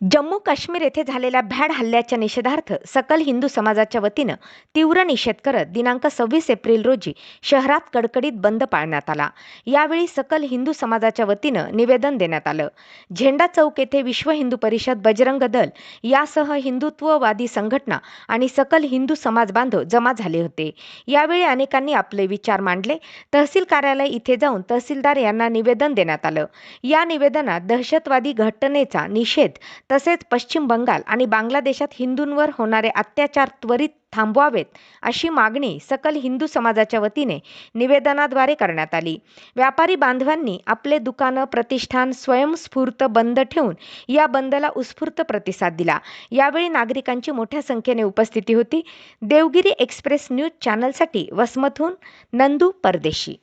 जम्मू काश्मीर येथे झालेल्या भ्याड हल्ल्याच्या निषेधार्थ सकल हिंदू समाजाच्या वतीनं तीव्र निषेध करत दिनांक सव्वीस एप्रिल रोजी शहरात कडकडीत बंद पाळण्यात आला. यावेळी सकल हिंदू समाजाच्या वतीनं निवेदन देण्यात आलं. झेंडा चौक येथे विश्व हिंदू परिषद बजरंग दल यासह हिंदुत्ववादी संघटना आणि सकल हिंदू समाज बांधव जमा झाले होते. यावेळी अनेकांनी आपले विचार मांडले. तहसील कार्यालय इथे जाऊन तहसीलदार यांना निवेदन देण्यात आलं. या निवेदनात दहशतवादी घटनेचा निषेध तसेच पश्चिम बंगाल आणि बांगलादेशात हिंदूंवर होणारे अत्याचार त्वरित थांबवावेत अशी मागणी सकल हिंदू समाजाच्या वतीने निवेदनाद्वारे करण्यात आली. व्यापारी बांधवांनी आपले दुकानं प्रतिष्ठान स्वयंस्फूर्त बंद ठेवून या बंदला उत्स्फूर्त प्रतिसाद दिला. यावेळी नागरिकांची मोठ्या संख्येने उपस्थिती होती. देवगिरी एक्सप्रेस न्यूज चॅनलसाठी वसमतहून नंदू परदेशी.